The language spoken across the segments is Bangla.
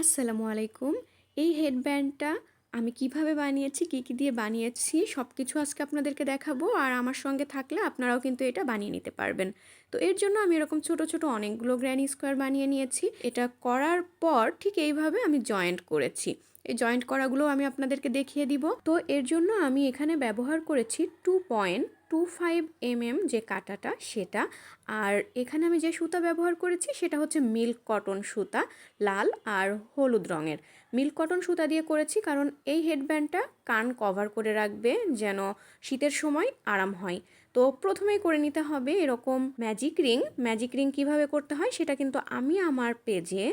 আসসালামু আলাইকুম। এই হেডব্যান্ডটা আমি কীভাবে বানিয়েছি, কী কী দিয়ে বানিয়েছি সব কিছু আজকে আপনাদেরকে দেখাবো। আর আমার সঙ্গে থাকলে আপনারাও কিন্তু এটা বানিয়ে নিতে পারবেন। তো এর জন্য আমি এরকম ছোট ছোট অনেকগুলো গ্র্যানি স্কোয়ার বানিয়ে নিয়েছি। এটা করার পর ঠিক এইভাবে আমি জয়েন্ট করেছি। এই জয়েন্ট করাগুলো আমি আপনাদেরকে দেখিয়ে দিব। তো এর জন্য আমি এখানে ব্যবহার করেছি two point two five M M যে কাটাটা, সেটা। আর এখানে আমি যে সুতা ব্যবহার করেছি, সেটা হচ্ছে মিল্ক কটন সুতা, লাল আর হলুদ রঙের। মিল্ক কটন সুতা দিয়ে করেছি কারণ এই হেডব্যান্ডটা কান কভার করে রাখবে যেন শীতের সময় আরাম হয়। তো প্রথমেই করে নিতে হবে এরকম ম্যাজিক রিং ম্যাজিক রিং কীভাবে করতে হয়, সেটা কিন্তু আমি আমার পেজে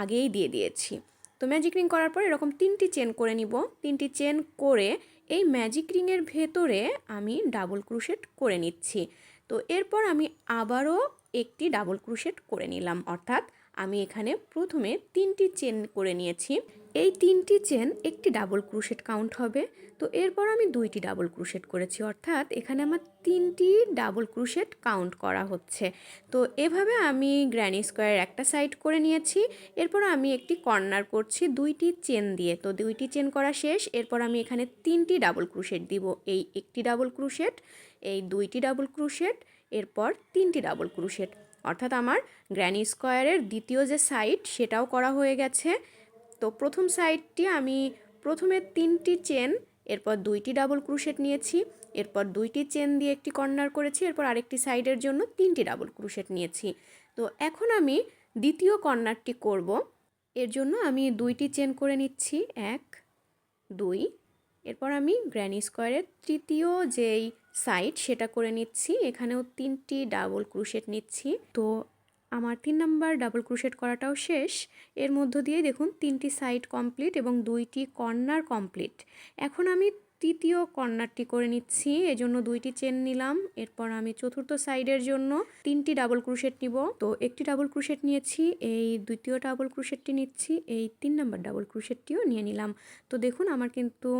আগেই দিয়ে দিয়েছি। তো ম্যাজিক রিং করার পর এরকম তিনটি চেন করে নিব। তিনটি চেন করে এই ম্যাজিক রিংয়ের ভেতরে আমি ডাবল ক্রুশেট করে নিচ্ছি। তো এরপর আমি আবারও একটি ডাবল ক্রুশেট করে নিলাম। অর্থাৎ আমি এখানে প্রথমে তিনটি চেন করে নিয়েছি। এই তিনটি চেন একটি ডাবল ক্রুশেট কাউন্ট হবে। তো এরপর আমি দুইটি ডাবল ক্রুশেট করেছি, অর্থাৎ এখানে আমার তিনটি ডাবল ক্রুশেট কাউন্ট করা হচ্ছে। তো এভাবে আমি গ্র্যানি স্কোয়ার একটা সাইড করে নিয়েছি, এরপর আমি একটি কর্নার করছি, দুইটি চেন দিয়ে। তো দুইটি চেন করা শেষ, এরপর আমি এখানে তিনটি ডাবল ক্রুশেট দিব। এই একটি ডাবল ক্রুশেট এই দুইটি ডাবল ক্রুশেট এরপর তিনটি ডাবল ক্রুশেট অর্থাৎ আমার গ্র্যানি স্কোয়ারের দ্বিতীয় যে সাইড সেটাও করা হয়ে গেছে। তো প্রথম সাইডটি আমি প্রথমে তিনটি চেন, এরপর দুইটি ডাবল ক্রুশেট নিয়েছি, এরপর দুইটি চেন দিয়ে একটি কর্নার করেছি, এরপর আরেকটি সাইডের জন্য তিনটি ডাবল ক্রুশেট নিয়েছি। তো এখন আমি দ্বিতীয় কর্নারটি করব। এর জন্য আমি দুইটি চেন করে নিচ্ছি, এক, দুই, এরপর আমি গ্র্যানি স্কোয়ারের তৃতীয় যেই সাইড সেটা করে নিচ্ছি, এখানেও তিনটি ডাবল ক্রুশেট নিচ্ছি। তো আমার তিন নাম্বার ডাবল ক্রুশেট করাটাও শেষ। এর মধ্য দিয়ে দেখুন তিনটি সাইড কমপ্লিট এবং দুইটি কর্নার কমপ্লিট। এখন আমি তৃতীয় কর্নারটি করে নিচ্ছি, এজন্য দুইটি চেন নিলাম। এরপর আমি চতুর্থ সাইডের জন্য তিনটি ডাবল ক্রুশেট নিব। তো একটি ডাবল ক্রুশেট নিয়েছি, এই দ্বিতীয় ডাবল ক্রুশেটটি নিচ্ছি, এই তিন নাম্বার ডাবল ক্রুশেটটিও নিয়ে নিলাম। তো দেখুন আমার কিন্তু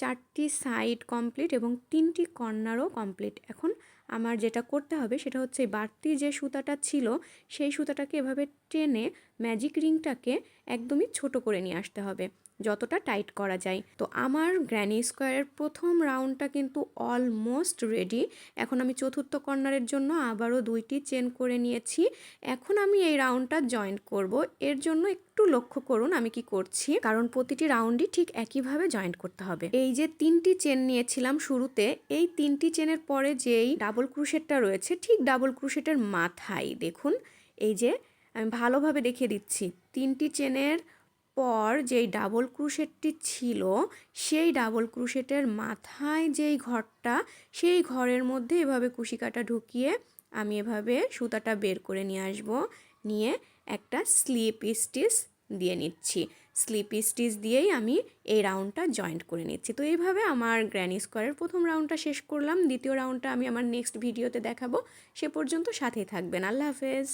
চারটি সাইড কমপ্লিট এবং তিনটি কর্নারও কমপ্লিট। এখন আমার যেটা করতে হবে সেটা হচ্ছে বাড়তি যে সুতাটা ছিল, সেই সুতাটাকে এভাবে টেনে ম্যাজিক রিংটাকে একদমই ছোট করে নিয়ে আসতে হবে। যতটা টাইট করা যায়। তো আমার গ্র্যানি স্কোয়ারের প্রথম রাউন্ডটা কিন্তু অলমোস্ট রেডি। এখন আমি চতুর্থ কর্নারের জন্য আবারও দুইটি চেন করে নিয়েছি। এখন আমি এই রাউন্ডটা জয়েন্ট করব। এর জন্য একটু লক্ষ্য করুন আমি কি করছি। কারণ প্রতিটি রাউন্ডই ঠিক একইভাবে জয়েন্ট করতে হবে। এই যে তিনটি চেন নিয়েছিলাম শুরুতে, এই তিনটি চেনের পরে যেই ডাবল ক্রুশেটটা রয়েছে, ঠিক ডাবল ক্রুশেটের মাথায় দেখুন। এই যে, আমি ভালোভাবে দেখিয়ে দিচ্ছি। তিনটি চেনের পর যেই ডাবল ক্রুশেটটি ছিল, সেই ডাবল ক্রুশেটের মাথায় যেই ঘরটা, সেই ঘরের মধ্যে এভাবে কুশিকাটা ঢুকিয়ে আমি এভাবে সুতাটা বের করে নিয়ে আসব। নিয়ে একটা স্লিপ স্টিচ দিয়ে নিচ্ছি। স্লিপ স্টিচ দিয়েই আমি এই রাউন্ডটা জয়েন্ট করে নিচ্ছি। তো এইভাবে আমার গ্র্যানি স্কোয়ারের প্রথম রাউন্ডটা শেষ করলাম। দ্বিতীয় রাউন্ডটা আমি আমার নেক্সট ভিডিওতে দেখাবো। সে পর্যন্ত সাথেই থাকবেন। আল্লাহ হাফেজ।